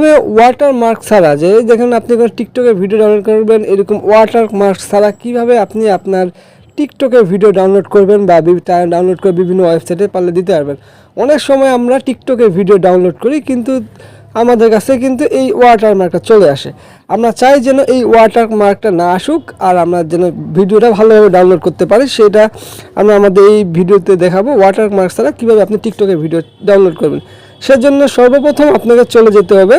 কীভাবে water mark ছাড়া, যে দেখেন আপনি কোনো টিকটকের ভিডিও ডাউনলোড করবেন, এরকম ওয়াটার মার্ক ছাড়া কীভাবে আপনি আপনার টিকটকের ভিডিও ডাউনলোড করবেন বা ডাউনলোড করে বিভিন্ন ওয়েবসাইটে পারলে দিতে পারবেন। অনেক সময় আমরা টিকটকের ভিডিও ডাউনলোড করি, কিন্তু আমাদের কাছে কিন্তু এই ওয়াটার মার্কটা চলে আসে। আমরা চাই যেন এই ওয়াটার মার্কটা না আসুক, আর আমরা যেন ভিডিওটা ভালোভাবে ডাউনলোড করতে পারি, সেটা আমরা আমাদের এই ভিডিওতে দেখাবো ওয়াটার মার্ক ছাড়া কীভাবে আপনি টিকটকের ভিডিও ডাউনলোড করবেন। সেজন্য সর্বপ্রথম আপনাকে চলে যেতে হবে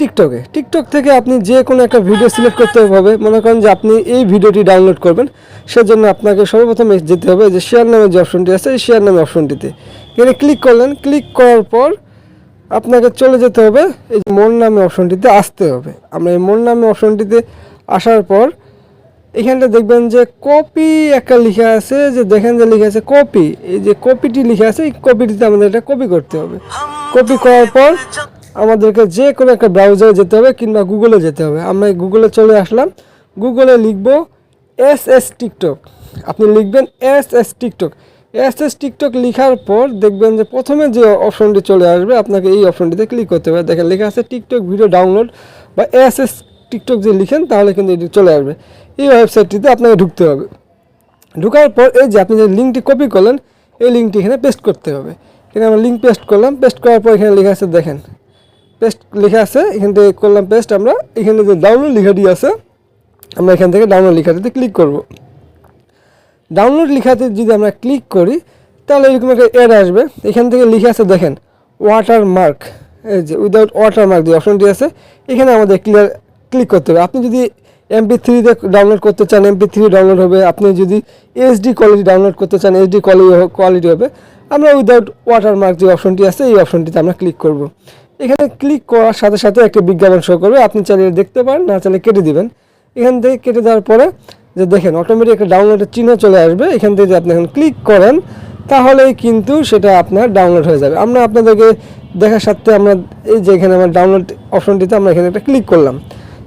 টিকটকে টিকটক থেকে আপনি যে কোনো একটা ভিডিও সিলেক্ট করতে হবে। মনে করেন যে আপনি এই ভিডিওটি ডাউনলোড করবেন। সেজন্য আপনাকে সর্বপ্রথম যেতে হবে যে শেয়ার নামে যে অপশনটি আছে, এই শেয়ার নামে অপশনটিতে এখানে ক্লিক করলেন। ক্লিক করার পর আপনাকে চলে যেতে হবে। এই মোর নামে অপশনটিতে আসতে হবে। আমরা এই মোর নামে অপশনটিতে আসার পর এখানটা দেখবেন যে কপি একটা লেখা আছে। যে দেখেন যে লেখা আছে কপি এই যে কপিটি লেখা আছে, এই কপিটিতে আমাদের এটা কপি করতে হবে। কপি করার পর আমাদেরকে যে কোনো একটা ব্রাউজারে যেতে হবে কিংবা গুগলে যেতে হবে। আমরা গুগলে চলে আসলাম। গুগলে লিখব এস এস টিকটক আপনি লিখবেন S S TikTok S S TikTok লিখার পর দেখবেন যে প্রথমে যে অপশনটি চলে আসবে, আপনাকে এই অপশনটিতে ক্লিক করতে হবে। দেখেন লেখা আছে টিকটক ভিডিও ডাউনলোড বা এস এস টিকটক যে লিখেন, তাহলে কিন্তু এটি চলে আসবে। এই ওয়েবসাইটটিতে আপনাকে ঢুকতে হবে। ঢোকার পর এই যে আপনি যে লিঙ্কটি কপি করলেন, এই লিঙ্কটি এখানে পেস্ট করতে হবে। এখানে আমরা লিঙ্ক পেস্ট করলাম। পেস্ট করার পর এখানে লেখা আছে, দেখেন। পেস্ট লেখা আছে, এখান থেকে করলাম পেস্ট আমরা, এখানে যে ডাউনলোড লেখাটি আছে, আমরা এখান থেকে ডাউনলোড লেখাটিতে ক্লিক করব। ডাউনলোড লেখাতে যদি আমরা ক্লিক করি, তাহলে এরকম একটা অ্যাড আসবে। এখান থেকে লিখে আছে, দেখেন ওয়াটার মার্ক এই যে উইদাউট ওয়াটার মার্ক যে অপশনটি আছে, এখানে আমাদের ক্লিয়ার ক্লিক করতে হবে। আপনি যদি এমপি থ্রিতে ডাউনলোড করতে চান এমপি থ্রি ডাউনলোড হবে, আপনি যদি এইচডি কোয়ালিটি ডাউনলোড করতে চান এইচডি কোয়ালিটি কোয়ালিটি হবে, আমরা উইদাউট ওয়াটার মার্ক যে অপশনটি আছে, এই অপশনটিতে আমরা ক্লিক করব। এখানে ক্লিক করার সাথে সাথে একটা বিজ্ঞাপন শো করবে। আপনি চাইলে দেখতে পারেন, না চাইলে কেটে দিবেন। এখান থেকে কেটে দেওয়ার পরে যে দেখেন অটোমেটিক একটা ডাউনলোডের চিহ্ন চলে আসবে। এখান থেকে যদি আপনি এখন ক্লিক করেন, তাহলেই কিন্তু সেটা আপনার ডাউনলোড হয়ে যাবে। আমরা আপনাদেরকে দেখার সাথে আমরা এই যে এখানে আমার ডাউনলোড অপশনটিতে আমরা এখানে একটা ক্লিক করলাম।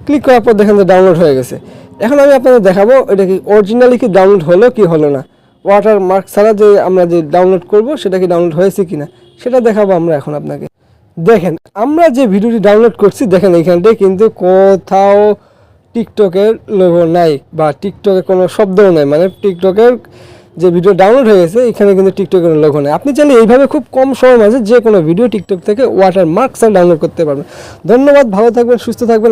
ক্লিক করার পর দেখেন যে ডাউনলোড হয়ে গেছে। এখন আমি আপনাদের দেখাবো, এটা কি অরিজিনালি কি ডাউনলোড হলো, কি হলো না? ওয়াটার মার্ক ছাড়া যে আমরা যে ডাউনলোড করব, সেটা কি ডাউনলোড হয়েছে কি না সেটা দেখাবো আমরা এখন আপনাকে। দেখেন, আমরা যে ভিডিওটি ডাউনলোড করছি, দেখেন এইখানটায় কিন্তু কোথাও টিকটকের লোগো নাই বা টিকটকে কোনো শব্দও নাই। মানে টিকটকের যে ভিডিও ডাউনলোড হয়ে গেছে, এখানে কিন্তু টিকটকের কোনো লোগো নেই। আপনি চাইলে এইভাবে খুব কম সময় মাঝে যে কোনো ভিডিও টিকটক থেকে ওয়াটার মার্কস ডাউনলোড করতে পারবেন। ধন্যবাদ, ভালো থাকবেন, সুস্থ থাকবেন